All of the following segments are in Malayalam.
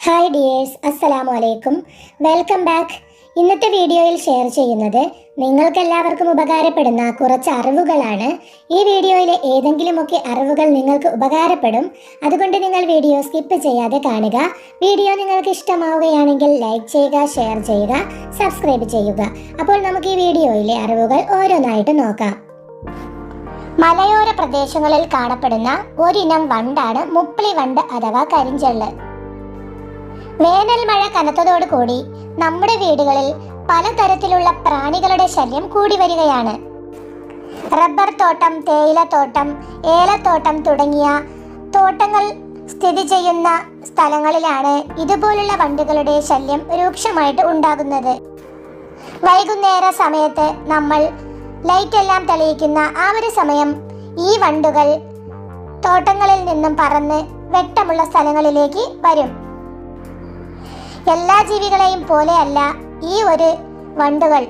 ഹായ് ഡിയേഴ്സ് അസ്സലാമു അലൈക്കും വെൽക്കം ബാക്ക് ഇന്നത്തെ വീഡിയോയിൽ ഷെയർ ചെയ്യുന്നത് നിങ്ങൾക്കെല്ലാവർക്കും ഉപകാരപ്പെടുന്ന കുറച്ച് അറിവുകളാണ്. ഈ വീഡിയോയിലെ ഏതെങ്കിലുമൊക്കെ അറിവുകൾ നിങ്ങൾക്ക് ഉപകാരപ്പെടും. അതുകൊണ്ട് നിങ്ങൾ വീഡിയോ സ്കിപ്പ് ചെയ്യാതെ കാണുക. വീഡിയോ നിങ്ങൾക്ക് ഇഷ്ടമാവുകയാണെങ്കിൽ ലൈക്ക് ചെയ്യുക ഷെയർ ചെയ്യുക സബ്സ്ക്രൈബ് ചെയ്യുക. അപ്പോൾ നമുക്ക് ഈ വീഡിയോയിലെ അറിവുകൾ ഓരോന്നായിട്ട് നോക്കാം. മലയോര പ്രദേശങ്ങളിൽ കാണപ്പെടുന്ന ഒരിനം വണ്ടാണ് മുപ്പിളി വണ്ട് അഥവാ കരിഞ്ചെള്ള്. വേനൽ മഴ കനത്തതോടുകൂടി നമ്മുടെ വീടുകളിൽ പലതരത്തിലുള്ള പ്രാണികളുടെ ശല്യം കൂടി വരികയാണ്. റബ്ബർ തോട്ടം തേയിലത്തോട്ടം ഏലത്തോട്ടം തുടങ്ങിയ തോട്ടങ്ങൾ സ്ഥിതി ചെയ്യുന്ന സ്ഥലങ്ങളിലാണ് ഇതുപോലുള്ള വണ്ടുകളുടെ ശല്യം രൂക്ഷമായിട്ട് ഉണ്ടാകുന്നത്. വൈകുന്നേര സമയത്ത് നമ്മൾ ലൈറ്റ് എല്ലാം തെളിയിക്കുന്ന ആ ഒരു സമയം ഈ വണ്ടുകൾ തോട്ടങ്ങളിൽ നിന്നും പറന്ന് വെട്ടമുള്ള സ്ഥലങ്ങളിലേക്ക് വരും. എല്ലാ ജീവികളെയും പോലെയല്ല ഈ ഒരു വണ്ടുകൾ.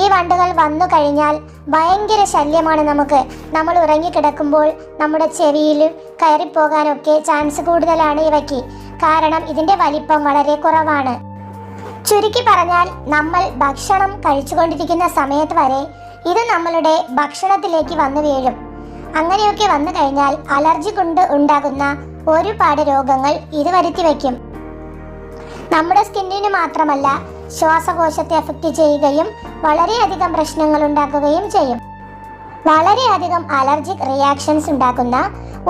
ഈ വണ്ടുകൾ വന്നു കഴിഞ്ഞാൽ ഭയങ്കര ശല്യമാണ് നമുക്ക്. നമ്മൾ ഉറങ്ങിക്കിടക്കുമ്പോൾ നമ്മുടെ ചെവിയിൽ കയറിപ്പോകാനൊക്കെ ചാൻസ് കൂടുതലാണ് ഇവയ്ക്ക്. കാരണം ഇതിന്റെ വലിപ്പം വളരെ കുറവാണ്. ചുരുക്കി പറഞ്ഞാൽ നമ്മൾ ഭക്ഷണം കഴിച്ചുകൊണ്ടിരിക്കുന്ന സമയത്ത് വരെ ഇത് നമ്മളുടെ ഭക്ഷണത്തിലേക്ക് വന്നു വീഴും. അങ്ങനെയൊക്കെ വന്നു കഴിഞ്ഞാൽ അലർജി കൊണ്ട് ഉണ്ടാകുന്ന ഒരുപാട് രോഗങ്ങൾ ഇത് വരുത്തി വയ്ക്കും. നമ്മുടെ സ്കിന്നിന് മാത്രമല്ല ശ്വാസകോശത്തെ അഫക്റ്റ് ചെയ്യുകയും വളരെയധികം പ്രശ്നങ്ങൾ ഉണ്ടാക്കുകയും ചെയ്യും. വളരെയധികം അലർജിക് റിയാക്ഷൻസ് ഉണ്ടാക്കുന്ന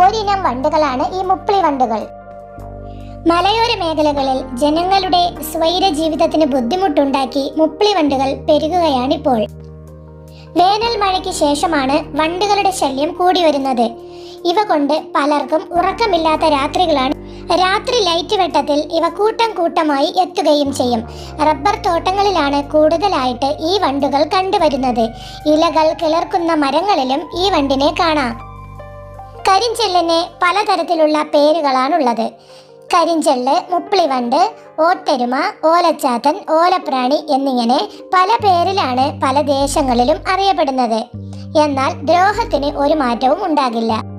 ഒരിനം വണ്ടുകളാണ് ഈ മുപ്പിളി വണ്ടുകൾ. മലയോര മേഖലകളിൽ ജനങ്ങളുടെ സ്വൈര ജീവിതത്തിന് ബുദ്ധിമുട്ടുണ്ടാക്കി മുപ്പിളി വണ്ടുകൾ പെരുകുകയാണിപ്പോൾ. വേനൽ മഴയ്ക്ക് ശേഷമാണ് വണ്ടുകളുടെ ശല്യം കൂടി വരുന്നത്. ഇവ കൊണ്ട് പലർക്കും ഉറക്കമില്ലാത്ത രാത്രികളാണ് രാത്രി ലൈറ്റ് വെട്ടത്തിൽ ഇവ കൂട്ടം കൂട്ടമായി എത്തുകയും ചെയ്യും. റബ്ബർ തോട്ടങ്ങളിലാണ് കൂടുതലായിട്ട് ഈ വണ്ടുകൾ കണ്ടുവരുന്നത്. ഇലകൾ കിളർക്കുന്ന മരങ്ങളിലും ഈ വണ്ടിനെ കാണാം. കരിഞ്ചെല്ലിന് പലതരത്തിലുള്ള പേരുകളാണുള്ളത്. കരിഞ്ചെള്ള് മുപ്പിളിവണ്ട് ഓട്ടെരുമ ഓലച്ചാത്തൻ ഓലപ്രാണി എന്നിങ്ങനെ പല പേരിലാണ് പല ദേശങ്ങളിലും അറിയപ്പെടുന്നത്. എന്നാൽ ദ്രോഹത്തിന് ഒരു മാറ്റവും ഉണ്ടാകില്ല.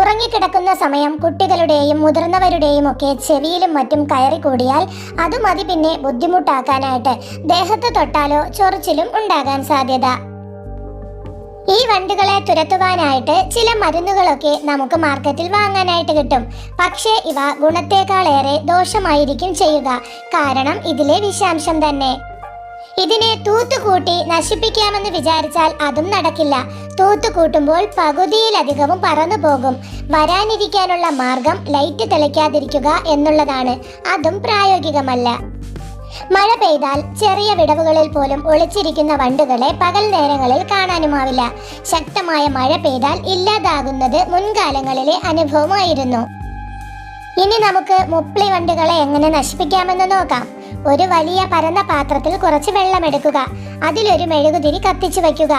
ഉറങ്ങിക്കിടക്കുന്ന സമയം കുട്ടികളുടെയും മുതിർന്നവരുടെയും ഒക്കെ ചെവിയിലും മറ്റും കയറി കൂടിയാൽ അത് മതി പിന്നെ ബുദ്ധിമുട്ടാക്കാനായിട്ട്. ദേഹത്ത് തൊട്ടാലോ ചൊറിച്ചിലും ഉണ്ടാകാൻ സാധ്യത. ഈ വണ്ടുകളെ തുരത്തുവാനായിട്ട് ചില മരുന്നുകളൊക്കെ നമുക്ക് മാർക്കറ്റിൽ വാങ്ങാനായിട്ട് കിട്ടും. പക്ഷേ ഇവ ഗുണത്തേക്കാളേറെ ദോഷമായിരിക്കും ചെയ്യുക. കാരണം ഇതിലെ വിഷാംശം തന്നെ. ഇതിനെ തൂത്തുകൂട്ടി നശിപ്പിക്കാമെന്ന് വിചാരിച്ചാൽ അതും നടക്കില്ല. തൂത്തുകൂട്ടുമ്പോൾ പകുതിയിലധികവും പറന്നു പോകും. വരാനിരിക്കാനുള്ള മാർഗം ലൈറ്റ് തെളിക്കാതിരിക്കുക എന്നുള്ളതാണ്. അതും പ്രായോഗികമല്ല. മഴ പെയ്താൽ ചെറിയ വിടവുകളിൽ പോലും ഒളിച്ചിരിക്കുന്ന വണ്ടുകളെ പകൽ നേരങ്ങളിൽ കാണാനുമാവില്ല. ശക്തമായ മഴ പെയ്താൽ ഇല്ലാതാകുന്നത് മുൻകാലങ്ങളിലെ അനുഭവമായിരുന്നു. ഇനി നമുക്ക് മുപ്ലി വണ്ടുകളെ എങ്ങനെ നശിപ്പിക്കാമെന്ന് നോക്കാം. ഒരു വലിയ പരന്ന പാത്രത്തിൽ കുറച്ച് വെള്ളമെടുക്കുക അതിലൊരു മെഴുകുതിരി കത്തിച്ചു വയ്ക്കുക.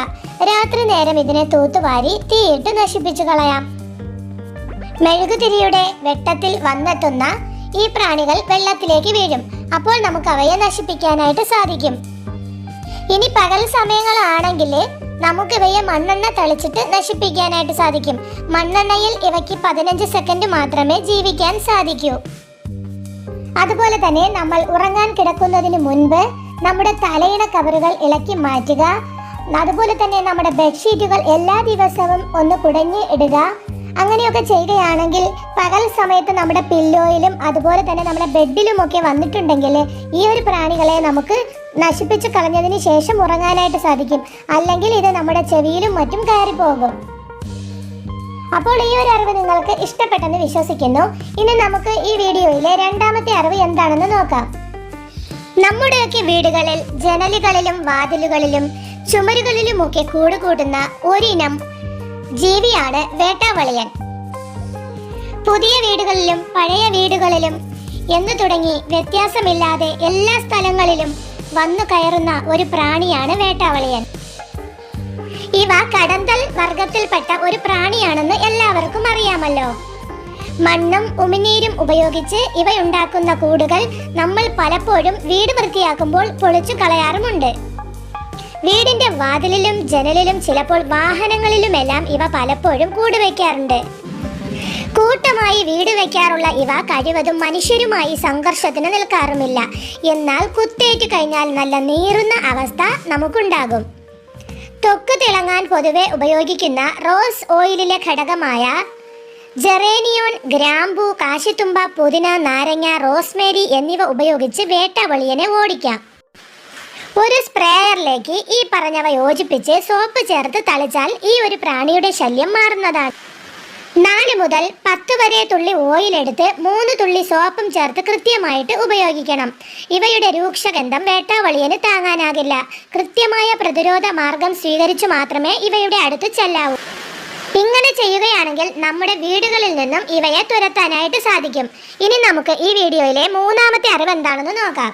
രാത്രി നേരം ഇതിനെ തൂത്തുവാരി തീയിട്ട് നശിപ്പിച്ചു കളയാം. മെഴുകുതിരിയുടെ വെട്ടത്തിൽ വന്നെത്തുന്ന ഈ പ്രാണികൾ വെള്ളത്തിലേക്ക് വീഴും. അപ്പോൾ നമുക്ക് അവയെ നശിപ്പിക്കാനായിട്ട് സാധിക്കും. ഇനി പകൽ സമയങ്ങളാണെങ്കിൽ നമുക്ക് ഇവയെ മണ്ണെണ്ണ തളിച്ചിട്ട് നശിപ്പിക്കാനായിട്ട് സാധിക്കും. മണ്ണെണ്ണയിൽ ഇവയ്ക്ക് പതിനഞ്ച് സെക്കൻഡ് മാത്രമേ ജീവിക്കാൻ സാധിക്കൂ. അതുപോലെ തന്നെ നമ്മൾ ഉറങ്ങാൻ കിടക്കുന്നതിന് മുൻപ് നമ്മുടെ തലയിണ കവറുകൾ ഇളക്കി മാറ്റുക. അതുപോലെ തന്നെ നമ്മുടെ ബെഡ്ഷീറ്റുകൾ എല്ലാ ദിവസവും ഒന്ന് കുടഞ്ഞ് ഇടുക. അങ്ങനെയൊക്കെ ചെയ്യുകയാണെങ്കിൽ പകൽ സമയത്ത് നമ്മുടെ പില്ലോയിലും അതുപോലെ തന്നെ നമ്മുടെ ബെഡിലും ഒക്കെ വന്നിട്ടുണ്ടെങ്കിൽ ഈ ഒരു പ്രാണികളെ നമുക്ക് നശിപ്പിച്ച് കളഞ്ഞതിന് ശേഷം ഉറങ്ങാനായിട്ട് സാധിക്കും. അല്ലെങ്കിൽ ഇത് നമ്മുടെ ചെവിയിലും മറ്റും കയറി പോകും അപ്പോൾ ഈ ഒരു അറിവ് നിങ്ങൾക്ക് ഇഷ്ടപ്പെട്ടെന്ന് വിശ്വസിക്കുന്നു. ഇനി നമുക്ക് ഈ വീഡിയോയിലെ രണ്ടാമത്തെ അറിവ് എന്താണെന്ന് നോക്കാം. നമ്മുടെയൊക്കെ വീടുകളിൽ ജനലുകളിലും വാതിലുകളിലും ചുമരുകളിലുമൊക്കെ കൂട് കൂടുന്ന ഒരിനം ജീവിയാണ് വേട്ടാവളിയൻ. പുതിയ വീടുകളിലും പഴയ വീടുകളിലും എന്ന് തുടങ്ങി വ്യത്യാസമില്ലാതെ എല്ലാ സ്ഥലങ്ങളിലും വന്നു കയറുന്ന ഒരു പ്രാണിയാണ് വേട്ടാവളിയൻ. ഇവ കടന്തൽ വർഗത്തിൽപ്പെട്ട ഒരു പ്രാണിയാണെന്ന് എല്ലാവർക്കും അറിയാമല്ലോ. മണ്ണും ഉമിനീരും ഉപയോഗിച്ച് ഇവയുണ്ടാക്കുന്ന കൂടുകൾ നമ്മൾ പലപ്പോഴും വീട് വൃത്തിയാക്കുമ്പോൾ പൊളിച്ചു കളയാറുമുണ്ട്. വീടിന്റെ വാതിലിലും ജനലിലും ചിലപ്പോൾ വാഹനങ്ങളിലുമെല്ലാം ഇവ പലപ്പോഴും കൂട് വയ്ക്കാറുണ്ട് കൂട്ടമായി വീട് വയ്ക്കാറുള്ള ഇവ കഴിവതും മനുഷ്യരുമായി സംഘർഷത്തിന് നിൽക്കാറുമില്ല. എന്നാൽ കുത്തേറ്റ് കഴിഞ്ഞാൽ നല്ല നീറുന്ന അവസ്ഥ നമുക്കുണ്ടാകും. ത്വക്ക് തിളങ്ങാൻ പൊതുവെ ഉപയോഗിക്കുന്ന റോസ് ഓയിലിലെ ഘടകമായ ജെറേനിയോൺ ഗ്രാമ്പു കാശിത്തുമ്പ പുതിന നാരങ്ങ റോസ്മേരി എന്നിവ ഉപയോഗിച്ച് വേട്ടവളിയനെ ഓടിക്കാം. ഒരു സ്പ്രേയറിലേക്ക് ഈ പറഞ്ഞവ യോജിപ്പിച്ച് സോപ്പ് ചേർത്ത് തളിച്ചാൽ ഈ ഒരു പ്രാണിയുടെ ശല്യം മാറുന്നതാണ്. നാല് മുതൽ പത്ത് വരെ തുള്ളി ഓയിലെടുത്ത് മൂന്ന് തുള്ളി സോപ്പും ചേർത്ത് കൃത്യമായിട്ട് ഉപയോഗിക്കണം. ഇവയുടെ രൂക്ഷഗന്ധം വേട്ടാവളിയന് താങ്ങാനാകില്ല. കൃത്യമായ പ്രതിരോധ മാർഗം സ്വീകരിച്ചു മാത്രമേ ഇവയുടെ അടുത്ത് ചെല്ലാവൂ. ഇങ്ങനെ ചെയ്യുകയാണെങ്കിൽ നമ്മുടെ വീടുകളിൽ നിന്നും ഇവയെ തുരത്താനായിട്ട് സാധിക്കും. ഇനി നമുക്ക് ഈ വീഡിയോയിലെ മൂന്നാമത്തെ അറിവ് എന്താണെന്ന് നോക്കാം.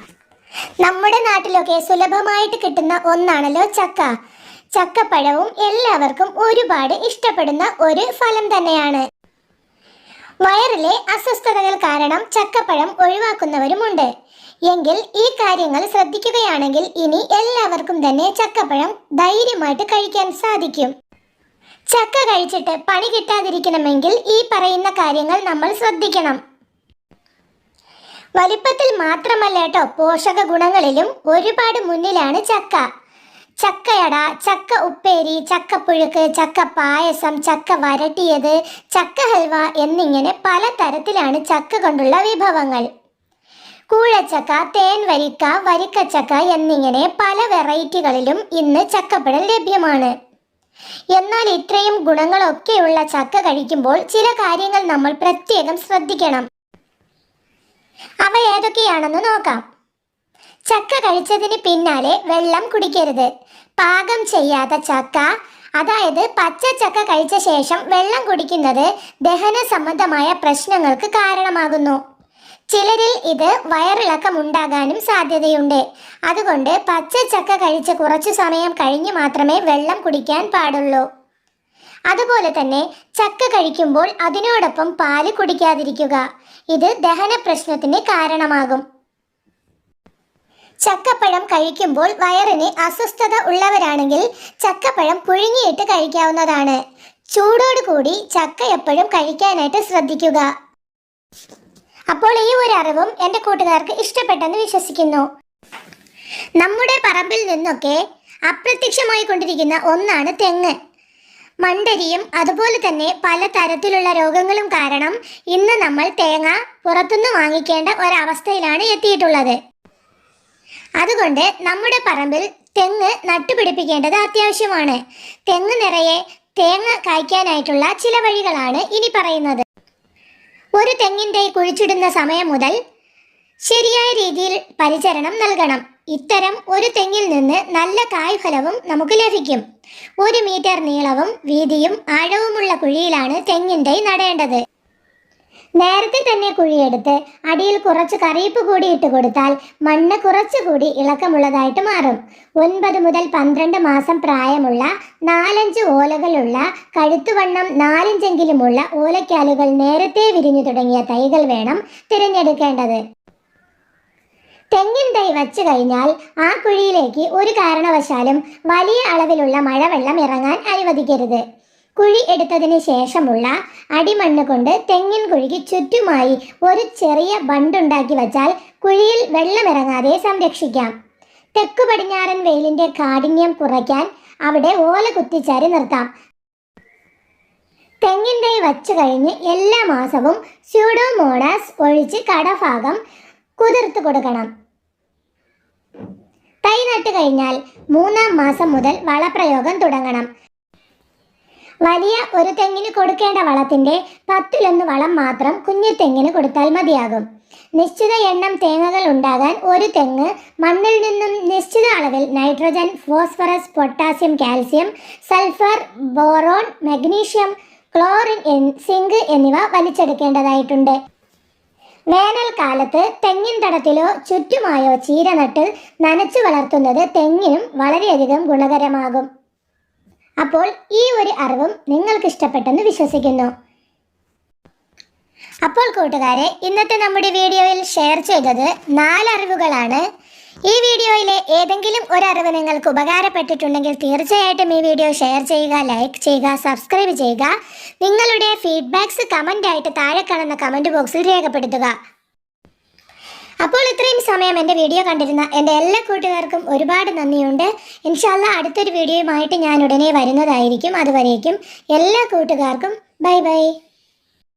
നമ്മുടെ നാട്ടിലൊക്കെ സുലഭമായിട്ട് കിട്ടുന്ന ഒന്നാണല്ലോ ചക്ക. ചക്കപ്പഴവും എല്ലാവർക്കും ഒരുപാട് ഇഷ്ടപ്പെടുന്ന ഒരു ഫലം തന്നെയാണ്. വയറിലെ അസ്വസ്ഥതകൾ കാരണം ചക്കപ്പഴം ഒഴിവാക്കുന്നവരുമുണ്ട്. എങ്കിൽ ഈ കാര്യങ്ങൾ ശ്രദ്ധിക്കുകയാണെങ്കിൽ ഇനി എല്ലാവർക്കും തന്നെ ചക്കപ്പഴം ധൈര്യമായിട്ട് കഴിക്കാൻ സാധിക്കും. ചക്ക കഴിച്ചിട്ട് പണി കിട്ടാതിരിക്കണമെങ്കിൽ ഈ പറയുന്ന കാര്യങ്ങൾ നമ്മൾ ശ്രദ്ധിക്കണം. വലിപ്പത്തിൽ മാത്രമല്ല കേട്ടോ പോഷക ഗുണങ്ങളിലും ഒരുപാട് മുന്നിലാണ് ചക്ക. ചക്കയട ചക്ക ഉപ്പേരി ചക്കപ്പുഴുക്ക് ചക്ക പായസം ചക്ക വരട്ടിയത് ചക്ക ഹൽവ എന്നിങ്ങനെ പല തരത്തിലാണ് ചക്ക കൊണ്ടുള്ള വിഭവങ്ങൾ. കൂഴച്ചക്ക തേൻ വരിക്ക വരിക്കച്ചക്ക എന്നിങ്ങനെ പല വെറൈറ്റികളിലും ഇന്ന് ചക്കപ്പഴം ലഭ്യമാണ്. എന്നാൽ ഇത്രയും ഗുണങ്ങളൊക്കെയുള്ള ചക്ക കഴിക്കുമ്പോൾ ചില കാര്യങ്ങൾ നമ്മൾ പ്രത്യേകം ശ്രദ്ധിക്കണം. അവ ഏതൊക്കെയാണെന്ന് നോക്കാം. ചക്ക കഴിച്ചതിന് പിന്നാലെ വെള്ളം കുടിക്കരുത്. പാകം ചെയ്യാത്ത ചക്ക അതായത് പച്ച ചക്ക കഴിച്ച ശേഷം വെള്ളം കുടിക്കുന്നത് ദഹന സംബന്ധമായ പ്രശ്നങ്ങൾക്ക് കാരണമാകുന്നു. ചിലരിൽ ഇത് വയറിളക്കം ഉണ്ടാകാനും സാധ്യതയുണ്ട്. അതുകൊണ്ട് പച്ച ചക്ക കഴിച്ച കുറച്ചു സമയം കഴിഞ്ഞ് മാത്രമേ വെള്ളം കുടിക്കാൻ പാടുള്ളൂ. അതുപോലെ തന്നെ ചക്ക കഴിക്കുമ്പോൾ അതിനോടൊപ്പം പാൽ കുടിക്കാതിരിക്കുക. ഇത് ദഹന പ്രശ്നത്തിന് കാരണമാകും. ചക്കപ്പഴം കഴിക്കുമ്പോൾ വയറിന് അസ്വസ്ഥത ഉള്ളവരാണെങ്കിൽ ചക്കപ്പഴം പുഴുങ്ങിയിട്ട് കഴിക്കാവുന്നതാണ്. ചൂടോട് കൂടി ചക്ക എപ്പോഴും കഴിക്കാനായിട്ട് ശ്രദ്ധിക്കുക. അപ്പോൾ ഈ ഒരു അറിവും എന്റെ കൂട്ടുകാർക്ക് ഇഷ്ടപ്പെട്ടെന്ന് വിശ്വസിക്കുന്നു. നമ്മുടെ പറമ്പിൽ നിന്നൊക്കെ അപ്രത്യക്ഷമായി കൊണ്ടിരിക്കുന്ന ഒന്നാണ് തെങ്ങ്. മണ്ടരിയും അതുപോലെ തന്നെ പല തരത്തിലുള്ള രോഗങ്ങളും കാരണം ഇന്ന് നമ്മൾ തേങ്ങ പുറത്തുനിന്ന് വാങ്ങിക്കേണ്ട ഒരവസ്ഥയിലാണ് എത്തിയിട്ടുള്ളത്. അതുകൊണ്ട് നമ്മുടെ പറമ്പിൽ തെങ്ങ് നട്ടുപിടിപ്പിക്കേണ്ടത് അത്യാവശ്യമാണ്. തെങ്ങ് നിറയെ തേങ്ങ കായ്ക്കാനായിട്ടുള്ള ചില വഴികളാണ് ഇനി പറയുന്നത്. ഒരു തെങ്ങിന്റെ കുഴിച്ചിടുന്ന സമയം മുതൽ ശരിയായ രീതിയിൽ പരിചരണം നൽകണം. ഇത്തരം ഒരു തെങ്ങിൽ നിന്ന് നല്ല കായ്ഫലവും നമുക്ക് ലഭിക്കും. ഒരു മീറ്റർ നീളവും വീതിയും ആഴവുമുള്ള കുഴിയിലാണ് തെങ്ങിന്റെ നടേണ്ടത്. നേരത്തെ തന്നെ കുഴിയെടുത്ത് അടിയിൽ കുറച്ച് കറിയിപ്പ് കൂടി ഇട്ട് കൊടുത്താൽ മണ്ണ് കുറച്ചുകൂടി ഇളക്കമുള്ളതായിട്ട് മാറും. ഒൻപത് മുതൽ പന്ത്രണ്ട് മാസം പ്രായമുള്ള നാലഞ്ച് ഓലകളുള്ള കഴുത്തുവണ്ണം നാലിഞ്ചെങ്കിലുമുള്ള ഓലക്കാലുകൾ നേരത്തെ വിരിഞ്ഞു തുടങ്ങിയ തൈകൾ വേണം തിരഞ്ഞെടുക്കേണ്ടത്. തെങ്ങിൻ തൈ വച്ചു കഴിഞ്ഞാൽ ആ കുഴിയിലേക്ക് ഒരു കാരണവശാലും വലിയ അളവിലുള്ള മഴവെള്ളം ഇറങ്ങാൻ അനുവദിക്കരുത്. കുഴി എടുത്തതിന് ശേഷമുള്ള അടിമണ്ണ് കൊണ്ട് തെങ്ങിൻ കുഴിക്ക് ചുറ്റുമായി ഒരു ചെറിയ ബണ്ടുണ്ടാക്കി വച്ചാൽ കുഴിയിൽ വെള്ളമിറങ്ങാതെ സംരക്ഷിക്കാം. തെക്കു പടിഞ്ഞാറൻ വെയിലിന്റെ കാഠിന്യം കുറയ്ക്കാൻ അവിടെ ഓല കുത്തിച്ചാരി നിർത്താം. തെങ്ങിന്റെ വച്ചു കഴിഞ്ഞ് എല്ലാ മാസവും സ്യൂഡോമോണാസ് ഒഴിച്ച് കടഭാഗം കുതിർത്ത് കൊടുക്കണം. തൈ നട്ട് കഴിഞ്ഞാൽ മൂന്നാം മാസം മുതൽ വളപ്രയോഗം തുടങ്ങണം. വലിയ ഒരു തെങ്ങിന് കൊടുക്കേണ്ട വളത്തിന്റെ പത്തിലൊന്ന് വളം മാത്രം കുഞ്ഞു തെങ്ങിന് കൊടുത്താൽ മതിയാകും. നിശ്ചിത എണ്ണം തേങ്ങകൾ ഉണ്ടാകാൻ ഒരു തെങ്ങ് മണ്ണിൽ നിന്നും നിശ്ചിത അളവിൽ nitrogen phosphorus potassium calcium sulphur boron magnesium chlorine zinc എന്നിവ വലിച്ചെടുക്കേണ്ടതായിട്ടുണ്ട്. വേനൽക്കാലത്ത് തെങ്ങിൻ തടത്തിലോ ചുറ്റുമായോ ചീര നനച്ചു വളർത്തുന്നത് തെങ്ങിനും വളരെയധികം ഗുണകരമാകും. അപ്പോൾ ഈ ഒരു അറിവും നിങ്ങൾക്ക് ഇഷ്ടപ്പെട്ടെന്ന് വിശ്വസിക്കുന്നു. അപ്പോൾ കൂട്ടുകാരെ ഇന്നത്തെ നമ്മുടെ വീഡിയോയിൽ ഷെയർ ചെയ്തത് നാല് അറിവുകളാണ്. ഈ വീഡിയോയിലെ ഏതെങ്കിലും ഒരു അറിവ് നിങ്ങൾക്ക് ഉപകാരപ്പെട്ടിട്ടുണ്ടെങ്കിൽ തീർച്ചയായിട്ടും ഈ വീഡിയോ ഷെയർ ചെയ്യുക ലൈക്ക് ചെയ്യുക സബ്സ്ക്രൈബ് ചെയ്യുക. നിങ്ങളുടെ ഫീഡ്ബാക്സ് കമന്റായിട്ട് താഴെ കാണുന്ന കമന്റ് ബോക്സിൽ രേഖപ്പെടുത്തുക. അപ്പോൾ ഇത്രയും സമയം എന്റെ വീഡിയോ കണ്ടിരുന്ന എന്റെ എല്ലാ കൂട്ടുകാർക്കും ഒരുപാട് നന്ദിയുണ്ട്. ഇൻഷാല്ല അടുത്തൊരു വീഡിയോയുമായിട്ട് ഞാൻ ഉടനെ വരുന്നതായിരിക്കും. അതുവരേക്കും എല്ലാ കൂട്ടുകാർക്കും ബൈ ബൈ.